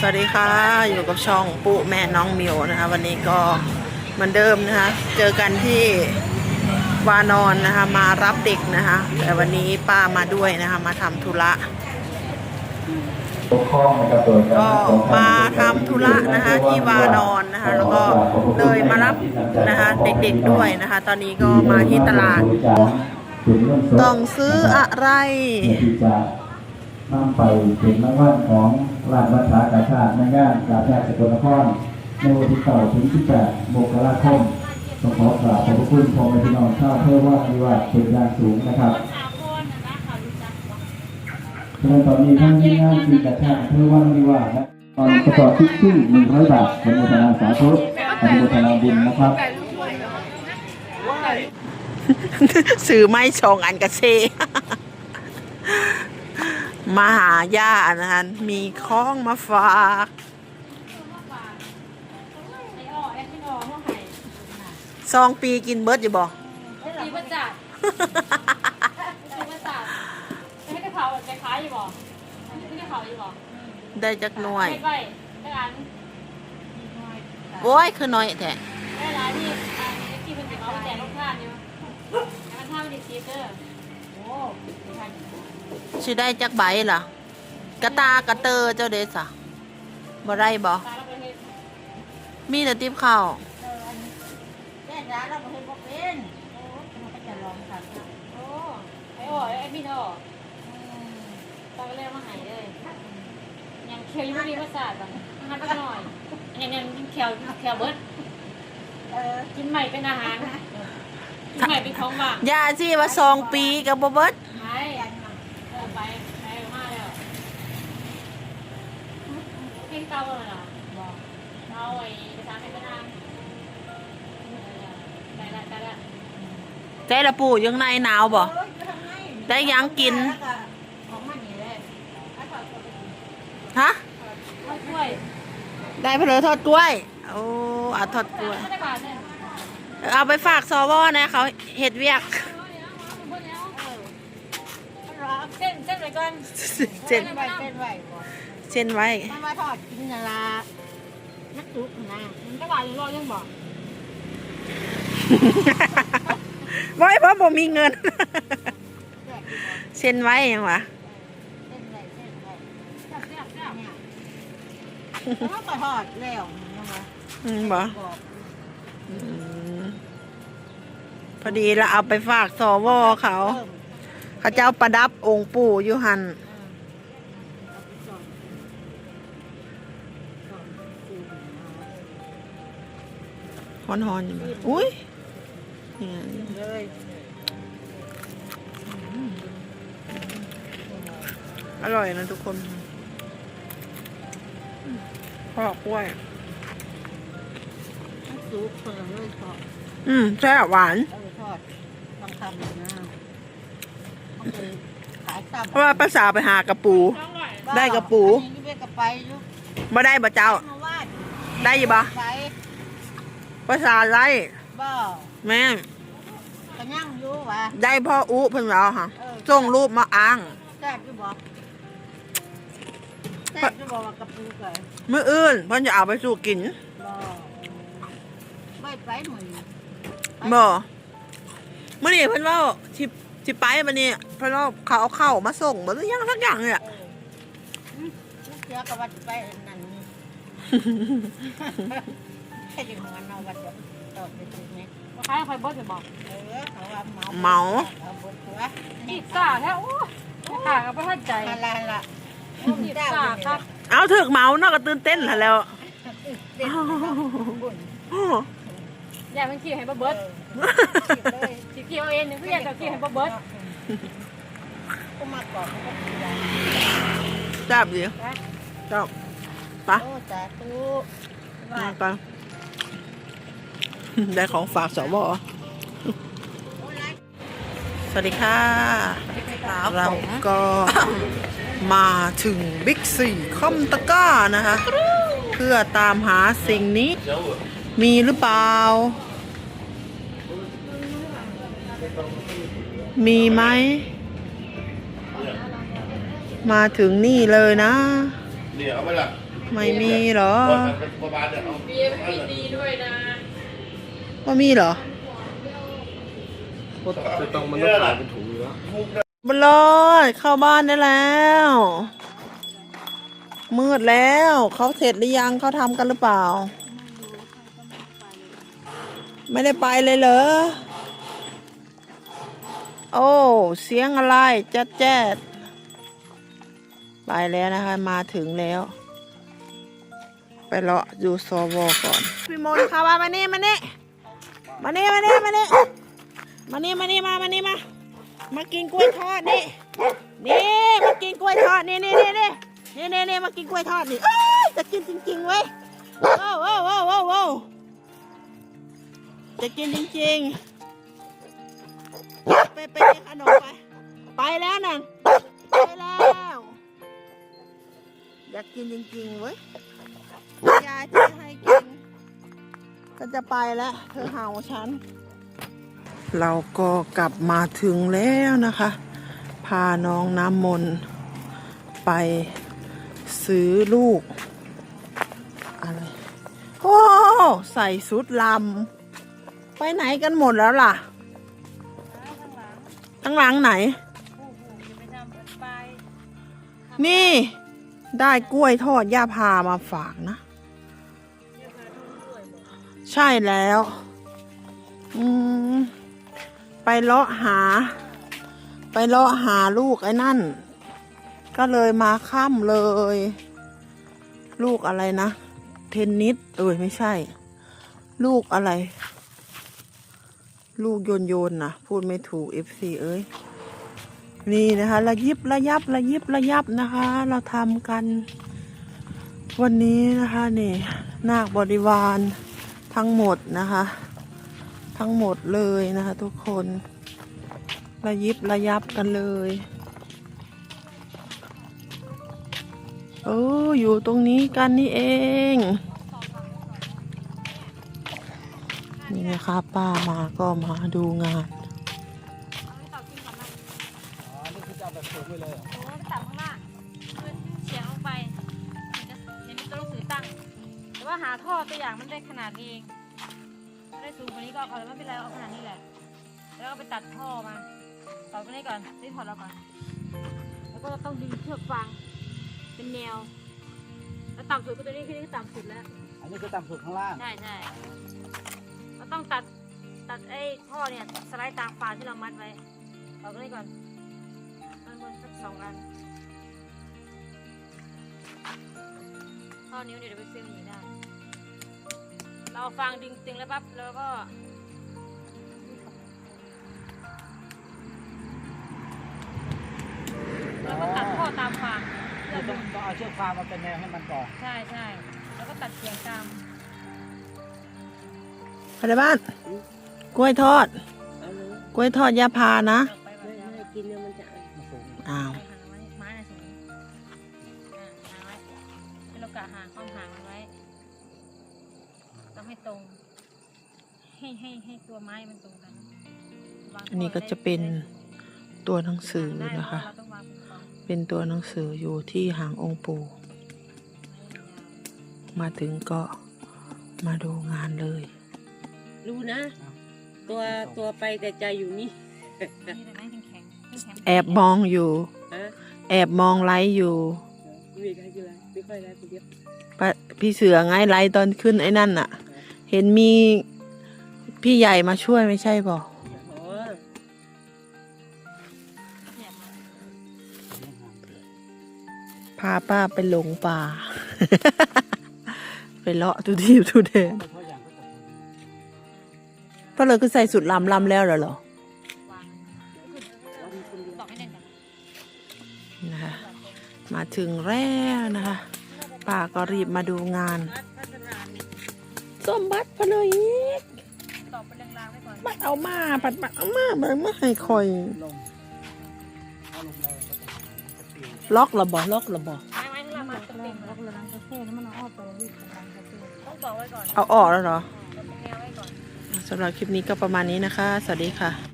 สวัสดีค่ะ อยู่กับช่องปุแม่น้องมิวนะคะ วันนี้ก็เหมือนเดิมนะคะ เจอกันที่วานอนนะคะ มารับเด็กนะคะ แต่วันนี้ป้ามาด้วยนะคะ มาทำธุระปกครองนะครับโดยก็มาทำธุระนะคะที่วานอนนะคะ แล้วก็เลยมารับนะคะเด็กๆด้วยนะคะ ตอนนี้ก็มาที่ตลาด ต้องซื้ออะไรที่จะนำไปเป็นรางวัลของ ราชวัฒนากาชาติในงานกาชาติสกลนครในวันที่9ถึง18มกราคมต้องขอกราบขอบพระคุณพ่อแม่พี่น้องชาวเพื่อว่ามีว่าเป็นอย่างสูงนะครับฉะนั้นตอนนี้ท่านที่งานคือกาชาติเพื่อว่ามีว่าตอนประกอบที่ขึ้น100บาทเป็นโมทนาสาธุอนุทนาบุญนะครับซื้อไม้ชองอันกระเซ มาหาย่านะคะมีข้องมาฝากซองปีกินเบิร์ดอยู่บ่มีประจักษ์มีประจักษ์จะให้กระเพราจะขายอยู่บ่ไม่ได้เผาอยู่บ่ได้จักหน่วยไม่ไปได้ร้านโอ้ยคือน้อยแท้ได้ร้านที่อ่าที่มันจะเอาไปแจกลูกค้าอยู่แต่มันท่ามันดีซีเตอร์โอ้ สิได้จักใบล่ะ กระตากระเตอเจ้าเดสะบ่ได้บ่ตายแล้วประเทศมีแต่ติบข้าวแม่ร้านเราไม่ให้บอกเป็นโอ้มันก็จะลองทำนะโอ้ไอ้โอ้ไอ้พี่โน่ตายก็เลยมาหายเลยยังเคียวยังไม่มีประสาทแบบหันไปหน่อยยังยังเคียวเคียวเบิร์ดเออกินใหม่เป็นอาหารกิ นใหม่เป็นของหวานย่าสิว่าซองปีกับบ่เบิดไปเออไปไปมาแล้วเพลงเก่าเลยเหรอบอกเอาไอ้ภาษาไทยก็นานได้ละได้ละใจละปู่ยังในหนาวบ่โอ้ยจะทำไงได้ยังกินแล้วก็ของมันนี่แหละถ้าถอดตัวไปกินฮะเอากล้วยได้เพลอทอดกล้วยโอ้อาทอดกล้วยไม่ได้บาท เนี่ยเอาไปฝากสวนะเขาเห็ดเวียกรอเส้นเส้นไปก่อนเส้นไว้เป็นไว้บ่เส้นไว้มันมาทอดกินน่ะละนักจุกนะมันก็บาทอยู่รอยังบอกไว้เพราะผมมีเงินแจกดีบ่เส้นไว้ยังวะเส้นไว้เส้นไว้แซ่บแซ่บแซ่บเนี่ยแล้วก็ทอดแล้วนะคะอืมบ่บอกอืม พอดีเราเอาไปฝากสวเขาเพิ่มเขาเจ้าประดับองค์ปู่ยูหันเอนฮอนอยู่บ่อุ้ยเนี่ยอร่อยนะทุกคนพอกล้วย นักจุกคนละเลยทอดอืมแซ่บหวาน เออทอดลองทำดูนะเอาไปขายตามเพราะว่าภาษาไปหากระปูอร่อยได้กระปู อันนี้ไปกระไปลูกบ่ได้บ่เจ้า มาว่าได้อยี่บ่ไปภาษาไรบ่แม่งกระยั่งอยู่ว่ะได้พ่ออุเพิ่นว่าค่ะเออส่งรูปมาอ้าง แซ่บอยู่บ่แซ่บอยู่บ่ว่ากระปูไก่มื้ออื่นเพิ่นจะเอาไปสู่กินบ่ ไม่ไปหมือบ่มื้อนี้เพิ่นเว่าสิสิไปมื้อนี้เพิ่นว่าเขาเอาเข้าวมาส่งบ่หรือยังสักอย่างเนี่ย ลูกเสือกับวัดไปนั่นนี่ แค่อยู่ของกันเอาวัดจะตอบไปถูกไหมมาขายไฟเบิร์ดจะบอกเออเขาว่าเมาเมา เอาบนหัวจีบซ่าแท้โอ้ไม่ต่างกับประทับใจฮาลาละจีบซ่าครับเอาถึกเมาเนาะก็ตื่นเต้นหั่นแล้วเด็กบุญ อ้อ อย่ามันขี้ให้เบิร์ดเลยจีเกี่ยวเองนึงก็อยากจะขี้ให้เบิร์ดก็มาก่อนเขาก็ตีกันแซ่บดีเจ้าไปโอ้สาธุมาไปได้ของฝากสวสวัสดีค่ะ เราก็มาถึงบิ๊กซีคอมตะกร้านะคะ เพื่อตามหาสิ่งนี้ มีหรือเปล่า มีไหม มาถึงนี่เลยนะมเหลี่ยเอาไปละไม่มีเหรอคนมันเป็นประมาณเนี่ยเอาเบียร์กินดีด้วยนะว่ามีเหรอจะต้องมันต้องขายเป็นถุงอยู่แล้วบลอดเข้าบ้านได้แล้ว มืดแล้ว เขาเสร็จหรือยังเขาทำกันหรือเปล่า ไม่ได้ไปเลยเหรอ โอ้ เสียงอะไรแจัดแจ๊ดไปแล้วนะคะ มาถึงแล้ว ไปเลาะดูซอวอก่อน พี่มนค่ะว่ามานี่มานี่มานี่มานี่มานี่มานี่มานี่มามานี่มา มากินกล้วยทอดนี่ นี่มากินกล้วยทอดนี่นี่นี่นี่นี่นี่นี่มากินกล้วยทอดนี่จะกินจริงๆเว้ยโอ้โอ้โอ้โอ้โอ้ จะกินจริงๆ ไปไปกินขนมไป ไปแล้วนั่นไปแล้วอยากกินจริงๆเว้ยยายที่ให้กิน ก็จะไปแล้วเธอเห่าฉัน เราก็กลับมาถึงแล้วนะคะ พาน้องน้ำมนต์ไปซื้อลูกอะไรโอ้ ใส่สุดลำ ไปไหนกันหมดแล้วล่ะ ทั้งหลังไหนไปทำไปนี่ ได้กล้วยทอดย่าพามาฝากนะ ใช่แล้ว อืม ไปเลาะหา ไปเลาะหาลูกไอ้นั่น ก็เลยมาค่ำเลย ลูกอะไรนะ เทนนิสเอ้ยไม่ใช่ ลูกอะไร ลูกโยนโยนนะพูดไม่ถูก FC เอ้ยนี่นะคะระยิบระยับระยิบระยับนะคะ เราทำกัน วันนี้นะคะนี่นาคบริวารทั้งหมดนะคะ ทั้งหมดเลยนะคะ ทุกคนระยิบระยับกันเลยโอ้อยู่ตรงนี้กันนี่เอง นี่นะคะป้ามาก็มาดูงานอ๋อนี่คือจะเอาแบบถุงไปเลยเหรอโอ้ยตัดข้างล่างขึ้นเฉียงลงไปเห็นเห็นมีตัวหนังสือตั้งแต่ว่าหาท่อตัวอย่างมันได้ขนาดนี้เองถ้าได้สูงกว่านี้ก็เอาเลยไม่เป็นไรเอาขนาดนี้แหละ แล้วก็ไปตัดท่อมาต่อไปนี้ก่อนรีบถอดเราก่อน แล้วก็ต้องดึงเชือกฟางเป็นแนว แล้วต่ำสุดก็ตัวนี้คือที่ต่ำสุดแล้ว อันนี้คือต่ำสุดข้างล่าง ใช่ใช่เรา ต้องตัดตัดไอ้ท่อเนี่ยสไลด์ตามฟางที่เรามัดไว้ต่อไปนี้ก่อนอันบนสักสองอันท่อนิ้วเนี่ยเดี๋ยวไปซื้อมันอีกได้ เราเอาฟางดึงตึงแล้วปั๊บแล้วก็แล้วก็ตัดท่อตามฟางที่ต้เราองดึงต้องเอาเชือกฟางมาเป็นแนวให้มันก่อน ใช่ใช่แล้วก็ตัดเฉียงตาม ไปในบ้าน กล้วยทอด กล้วยทอดยาพานะไปแบบนี้มาสูงอ้าวไปหางไว้ไม้น่ะสูงอ่าหางไว้ให้เรากะหางความห่างมันไว้ต้องให้ตรง ให้ให้ให้ตัวไม้มันตรงกันวางอันนี้ก็จะเป็นตัวหนังสือได้นะคะ เราต้องวางเป็นกองเป็นตัวหนังสืออยู่ที่หางองค์ปู่ มาถึงก็มาดูงานเลย รู้นะ ตัวตัวไปแต่ใจอยู่นี่นี่แต่ไม้แข็งแข็งแข็งแอบมองอยู่ ฮะแอบมองไลฟ์อยู่มีใครคืออะไรไม่ค่อยได้คนเดียวปะพี่เสือไงไลฟ์ตอนขึ้นไอ้นั่นน่ะ เห็นมีพี่ใหญ่มาช่วยไม่ใช่ป่ะอ๋อเนี่ยมาพาป้าไปหลงป่า ไปเลาะทุทีทุเดน ก็เลยคือใส่สุดลำลำแล้วเหรอเหรอนะคะมาถึงแล้วนะคะป้าก็รีบมาดูงานส้มบัตรพะเลยอีกตอกเป็นแรงๆไว้ก่อนบัตรเอามาผัดบัตรเอามาบัตรไม่ให้คอยลมเอาลมแรงก็จะจะปิวล็อกระบอล็อกระบอไม้ไม้ข้างล่างมาเอาอ้องบอกไว้ก่อนเอาออกแล้วเหรอ สำหรับคลิปนี้ก็ประมาณนี้นะคะ สวัสดีค่ะ